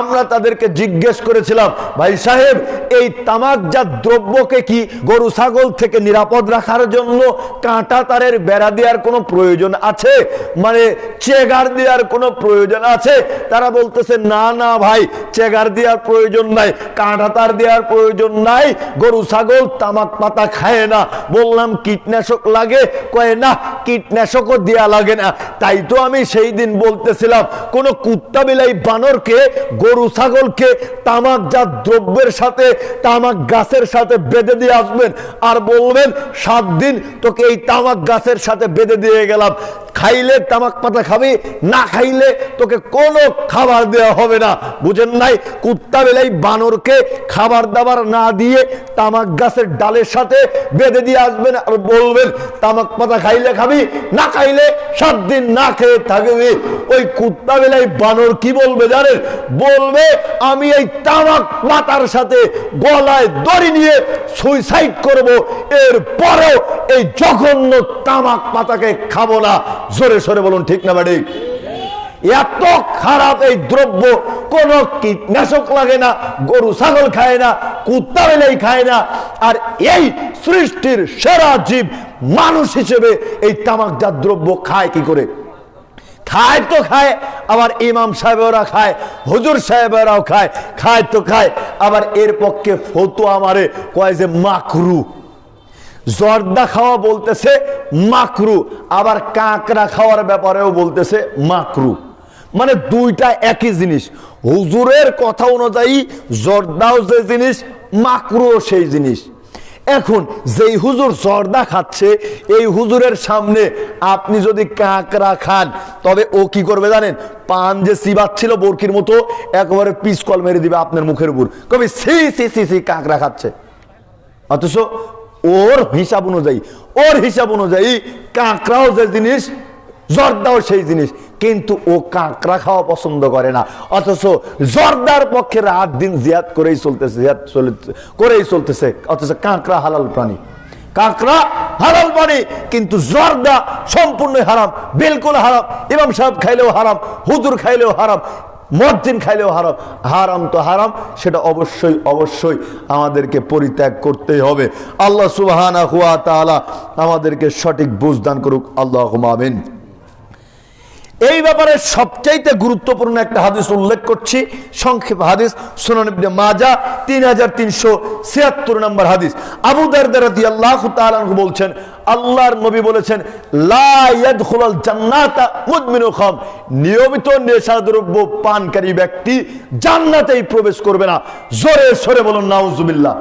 আমরা তাদেরকে জিজ্ঞেস করেছিলাম, ভাই সাহেব, এই তামাকজাত দ্রব্যকে কি গরু, ছাগল থেকে নিরাপদ রাখার জন্য কাঁটা তারের বেড়া দেওয়ার কোনো প্রয়োজন আছে? মানে চেগার দেওয়ার কোনো প্রয়োজন আছে? তারা বলতেছে, না না ভাই, চেগার দেওয়ার প্রয়োজন নাই, কাঁটা তার দেওয়ার প্রয়োজন নাই, গরু, ছাগল, তামাক পাতা খায় না। বললাম, কীটনাশক লাগে? কয়, না কীটনাশকও দেয়া লাগে না। তাই তো আমি সেই দিন বলতেছিলাম, কোন কুত্তা বিলাই বানরকে, গরু ছাগলকে তামাক যা দ্রব্যের সাথে, তামাক গাছের সাথে বেঁধে দিয়ে আসবেন। আর বলবেন, সাত দিন তোকে এই তামাক গাছের সাথে বেঁধে দিয়ে গেলাম। খাইলে তামাক পাতা খাবি, না খাইলে তোকে কোনো খাবার দেওয়া হবে না। বুঝেন নাই? কুত্তা বেলাই বানরকে খাবার দাবার না দিয়ে তামাক গাছের ডালের সাথে বেঁধে দিয়ে আসবেন আর বলবেন, তামাক পাতা খাইলে খাবি, না খাইলে সাত দিন না খেয়ে থাকবি। ওই কুত্তা বেলাই বানর কি বলবে জানেন? বলবে, আমি এই তামাক পাতার সাথে গলায় দড়ি নিয়ে সুইসাইড করব এর পরেও এই জঘন্য তামাক পাতাকে খাব না। জোরে সরে বলুন, ঠিক না বাড়ি? এত খারাপ এই দ্রব্য, কোন কীটনাশক লাগে না, গরু, ছাগল খায় না, কুত্তা বেলাই খায় না, আর এই সৃষ্টির সেরা জীব মানুষ হিসেবে এই তামাকজাত দ্রব্য খায় কি করে? খায় তো খায়, আবার ইমাম সাহেবেরা খায়, হুজুর সাহেবেরাও খায় খায় তো খায়, আবার এর পক্ষে ফতো আমারে কয় যে মাকরু। জর্দা খাওয়া বলতেছে মাকরু, আবার কাঁকড়া খাওয়ার ব্যাপারেও বলতেছে মাকরু। মানে দুইটা একই জিনিস। হুজুরের কথা অনুযায়ী জর্দাও যে জিনিস, মাকরুও সেই জিনিস। এখন যেই হুজুর জর্দা খাচ্ছে, এই হুজুরের সামনে আপনি যদি কাঁকড়া খান, তবে ও কি করবে জানেন? পান যে চিবাচ্ছিল বরকির মতো, একেবারে পিস কল মেরে দিবে আপনার মুখের উপর। কবি সি সি সি সি কাঁকড়া খাচ্ছে। অথচ ওর হিসাব অনুযায়ী, ওর হিসাব অনুযায়ী কাঁকড়াও যে জিনিস, জর্দাও সেই জিনিস। কিন্তু ও কাঁকড়া খাওয়া পছন্দ করে না। অথচ জর্দার পক্ষে রাত দিন জিয়াদ করেই চলতেছে, জিয়াদ করেই চলতেছে। অথচ কাঁকড়া হালাল প্রাণী। কাঁকড়া হালাল প্রাণী, কিন্তু জর্দা সম্পূর্ণ হারাম, বিলকুল হারাম। ইমাম সাহেব খাইলেও হারাম, হুজুর খাইলেও হারাম। মসজিদ খাইলেও হারাম। হারাম তো হারাম, সেটা অবশ্যই অবশ্যই আমাদেরকে পরিত্যাগ করতেই হবে। আল্লাহ তাআলা আমাদেরকে সঠিক বুঝদান করুক। আল্লাহ আমিন। এই ব্যাপারে সবচাইতে গুরুত্বপূর্ণ একটা হাদিস উল্লেখ করছি। সংক্ষেপ হাদিস, সুনান ইবনে মাজা, তিন হাজার তিনশো ছিয়াত্তর নম্বর হাদিস। আবু দারদারাদি আল্লাহ বলছেন, আল্লাহর নবী বলেছেন নিয়মিত নেশাদ্রব্য পানকারী ব্যক্তি জান্নাতেই প্রবেশ করবে না। জোরে সরে বলুন, নাউজুবিল্লাহ।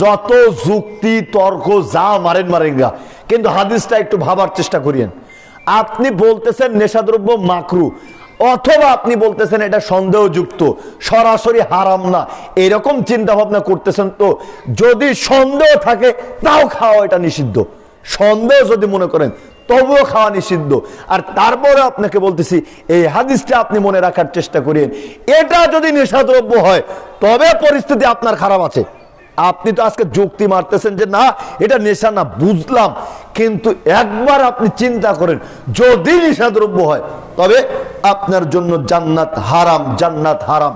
যত যুক্তি, তর্ক, যা মারেন মারেঙ্গা কিন্তু হাদিসটা একটু ভাবার চেষ্টা করিয়েন। আপনি বলতেছেন নেশাদ্রব্য মাকরু, অথবা আপনি বলতেছেন এটা সন্দেহযুক্ত, সরাসরি হারাম না, এরকম চিন্তা ভাবনা করতেছেন তো, যদি সন্দেহ থাকে, তাও খাওয়া এটা নিষিদ্ধ। সন্দেহ যদি মনে করেন, তবুও খাওয়া নিষিদ্ধ। আর তারপরে আপনাকে বলতেছি, এই হাদিসটা আপনি মনে রাখার চেষ্টা করিয়েন এটা যদি নেশাদ্রব্য হয়, তবে পরিস্থিতি আপনার খারাপ আছে। আপনি তো আজকে যুক্তি মারতেছেন যে না, এটা নেশা না, বুঝলাম। কিন্তু একবার আপনি চিন্তা করেন, যদি নেশাদ্রব্য হয়, তবে আপনার জন্য জান্নাত হারাম জান্নাত হারাম।